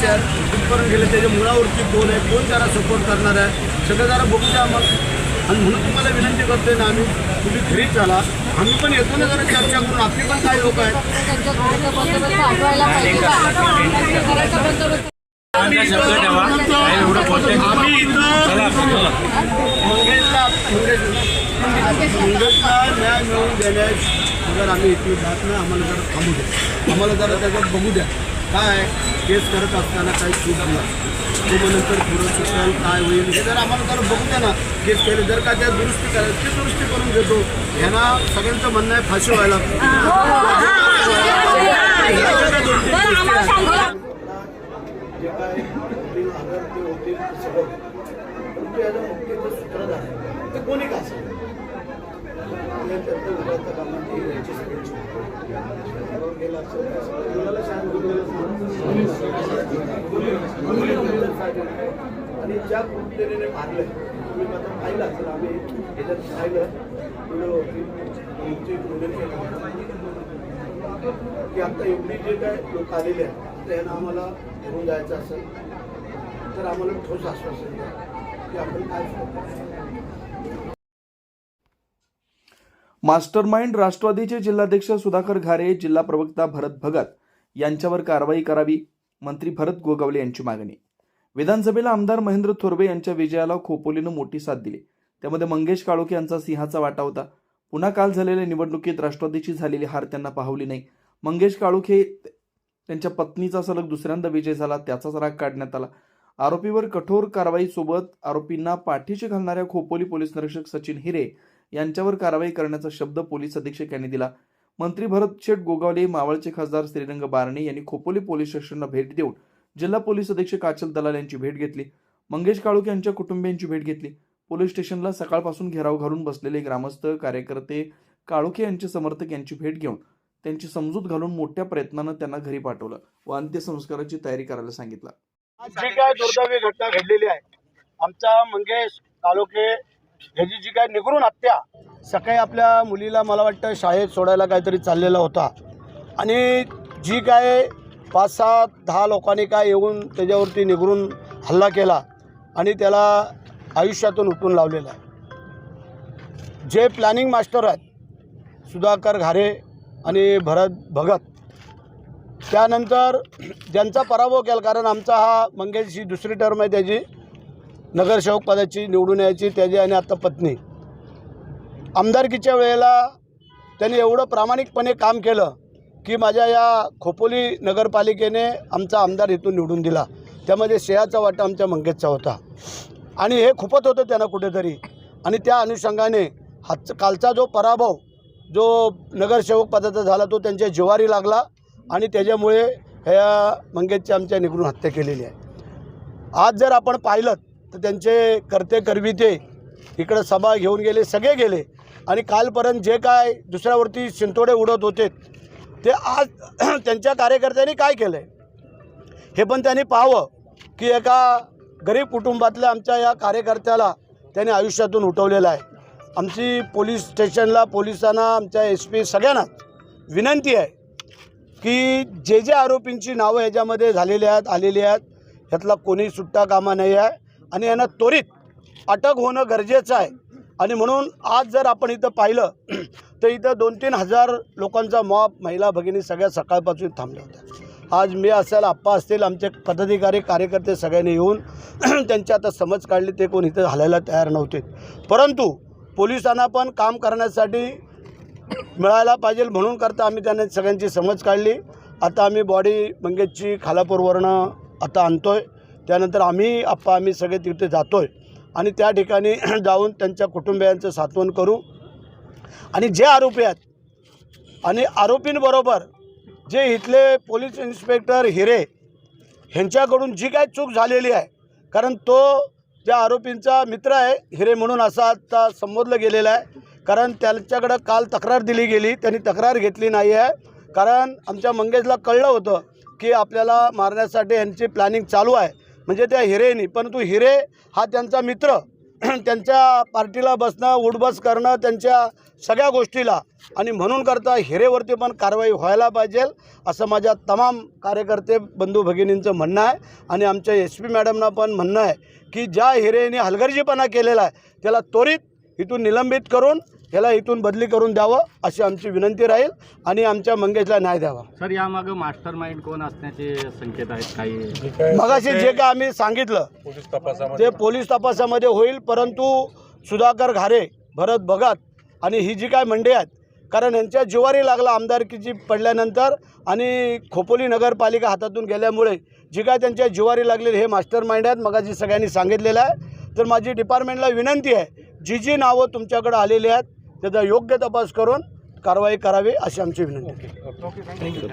त्यांच्या कुठपर्यंत गेले त्याच्या मुळावरती कोण आहे. कोण त्याला सपोर्ट करणार आहे? सगळं जरा बघू द्या मग. आणि म्हणून तुम्हाला विनंती करतोय ना आम्ही. तुम्ही घरी चला आम्ही पण येतो ना जरा चर्चा करून. आपली पण काही लोक आहेत. आम्ही इथं न्याय मिळवून देण्यास जर आम्ही इथे जात नाही आम्हाला जरा थांबू द्या. आम्हाला जरा त्याच्यात बघू द्या. काय केस करत असताना काही चूक झाला ते मग नंतर पुढं शिकेल काय होईल हे जर आम्हाला जरा बघू द्या ना केस केले जर का त्या दुरुस्ती करायची ती दुरुस्ती करून देतो ह्यांना सगळ्यांचं म्हणणं आहे फाशी व्हायला जे काय होतील आदर ते होतील सगळं परंतु याचं मुख्य सूत्रधार आहे ते कोणी का असेल ते उभं कामाची याची सगळ्यांची बरोबर असेल आणि ज्या पद्धतीने मारलंय तुम्ही मात्र पाहिलं असेल आम्ही याच्यात पाहिलं की आता एवढी जे काय लोक आलेले आहेत त्यांना आम्हाला घेऊन जायचं असेल तर आम्हाला ठोस आश्वासन द्या की आपण काय करू. मास्टर माइंड राष्ट्रवादीचे जिल्हाध्यक्ष सुधाकर घारे जिल्हा प्रवक्ता भरत भगत यांच्यावर कारवाई करावी मंत्री भरत गोगावले यांची मागणी. विधानसभेला आमदार महेंद्र थोरवे यांच्या विजयाला खोपोलीनं मोठी साथ दिली. त्यामध्ये मंगेश काळोखे यांचा सिंहाचा वाटा होता. पुन्हा काल झालेल्या निवडणुकीत राष्ट्रवादीची झालेली हार त्यांना पाहवली नाही. मंगेश काळोखे त्यांच्या पत्नीचा सलग दुसऱ्यांदा विजय झाला त्याचाच राग काढण्यात आला. आरोपीवर कठोर कारवाईसोबत आरोपींना पाठीशी घालणाऱ्या खोपोली पोलीस निरीक्षक सचिन हिरे यांच्यावर कारवाई करण्याचा शब्द पोलीस अधीक्षक यांनी दिला. मंत्री भरत शेठ गोगावले मावळचे खासदार श्रीरंग बारणे यांनी खोपोली पोलीस स्टेशनला भेट देऊन जिल्हा पोलीस अधीक्षक आचल दलाल यांची भेट घेतली. मंगेश काळुके यांच्या कुटुंबियांची भेट घेतली. पोलीस स्टेशनला सकाळपासून घेराव घालून बसलेले ग्रामस्थ कार्यकर्ते काळोखे यांचे समर्थक यांची भेट घेऊन त्यांची समजूत घालून मोठ्या प्रयत्नानं त्यांना घरी पाठवलं व अंत्यसंस्काराची तयारी करायला सांगितलं. जी काय दुर्दैवी घटना घडलेली आहे आमचा मंगेश काळोखे ह्याची जी काय निगरून हत्या सकाळी आपल्या मुलीला मला वाटतं शाळेत सोडायला काहीतरी चाललेला होता. आणि जी काय पाच सात दहा लोकांनी काय येऊन त्याच्यावरती निगरून हल्ला केला आणि त्याला आयुष्यातून उठून लावलेला आहे. जे प्लॅनिंग मास्टर आहेत सुधाकर घारे आणि भरत भगत त्यानंतर ज्यांचा पराभव केला कारण आमचा हा मंगेशची दुसरी टर्म आहे त्याची नगरसेवक पदाची निवडून यायची त्याची आणि आता पत्नी. आमदारकीच्या वेळेला त्यांनी एवढं प्रामाणिकपणे काम केलं की माझ्या या खोपोली नगरपालिकेने आमचा आमदार इथून निवडून दिला. त्यामध्ये शेयाचा वाटा आमच्या मंगेशचा होता. आणि हे खुपत होतं त्यांना कुठेतरी. आणि त्या अनुषंगाने हात कालचा जो पराभव जो नगरसेवक पदाचा झाला तो त्यांच्या जिवारी लागला आणि त्याच्यामुळे ह्या मंगेशची आमच्या निघून हत्या केलेली आहे. आज जर आपण पाहिलं तर त्यांचे करते करविते इकडं सभा घेऊन गेले सगळे गेले. आणि कालपर्यंत जे काय दुसऱ्यावरती शिंतोडे उडत होते ते आज त्यांच्या कार्यकर्त्यांनी काय केलं आहे हे पण त्यांनी पाहावं की एका गरीब कुटुंबातल्या आमच्या या कार्यकर्त्याला त्यांनी आयुष्यातून उठवलेलं आहे. आमची पोलीस स्टेशनला पोलिसांना आमच्या एस पी सगळ्यांनाच विनंती आहे की जे जे आरोपींची नावं ह्याच्यामध्ये झालेली आहेत आलेली आहेत ह्यातला कोणी सुट्टा कामा नाही आहे. आणि यांना त्वरित अटक होणं गरजेचं आहे. आणि म्हणून आज जर आपण इथं पाहिलं तर इथं दोन तीन हजार लोकांचा मॉब महिला भगिनी सगळ्या सकाळपासून थांबल्या होत्या. आज मी असेल आप्पा असतील आमचे पदाधिकारी कार्यकर्ते सगळ्यांनी येऊन त्यांची आता समज काढली ते कोण इथं हलायला तयार नव्हते. परंतु पोलिसांना पण काम करण्यासाठी मिळायला पाहिजे म्हणून करता आम्ही त्यांना सगळ्यांची समज काढली. आता आम्ही बॉडी मंगेशची खालापूरवरनं आता आणतो आहे त्यानंतर आम्ही आप्पा आम्ही सगळे तिथे जातो आहे आणि त्या ठिकाणी जाऊन त्यांच्या कुटुंबियांचं सात्वन करू. आणि जे आरोपी आहेत आणि आरोपींबरोबर जे इथले पोलीस इन्स्पेक्टर हिरे ह्यांच्याकडून जी काय चूक झालेली आहे कारण तो त्या आरोपींचा मित्र आहे हिरे म्हणून असा आता संबोधलं गेलेला आहे. कारण त्यांच्याकडं काल तक्रार दिली गेली त्यांनी तक्रार घेतली नाही आहे. कारण आमच्या मंगेशला कळलं होतं की आपल्याला मारण्यासाठी यांची प्लॅनिंग चालू आहे. म्हणजे त्या हिरेनी परंतु हिरे हा त्यांचा मित्र. त्यांच्या पार्टीला बसणं उडबस करणं त्यांच्या सगळ्या गोष्टीला. आणि म्हणून करता हिरेवरती पण कारवाई व्हायला पाहिजे असं माझ्या तमाम कार्यकर्ते बंधू भगिनींचं म्हणणं आहे. आणि आमच्या एस पी मॅडमना पण म्हणणं आहे की ज्या हिरेने हलगर्जीपणा केलेला आहे त्याला त्वरित इथून निलंबित करून ह्याला इथून बदली करून द्यावं अशी आमची विनंती राहील आणि आमच्या मंगेशला न्याय द्यावा. सर यामागं मास्टर माइंड कोण असण्याचे संकेत आहेत काही? मगाशी जे काय आम्ही सांगितलं ते पोलीस तपासामध्ये होईल परंतु सुधाकर घारे भरत भगत आणि ही जी काय मंडळी आहेत कारण यांच्या जिवारी लागला आमदारकीची पडल्यानंतर आणि खोपोली नगरपालिका हातातून गेल्यामुळे जी काय त्यांच्या जिवारी लागलेली हे मास्टर माइंड आहेत मगाशी सगळ्यांनी सांगितलेलं आहे. तर माझी डिपार्टमेंटला विनंती आहे जी जी नावं तुमच्याकडे आलेली आहेत त्याचा योग्य तपास करून कारवाई करावी अशी आमची विनंती थँक्यू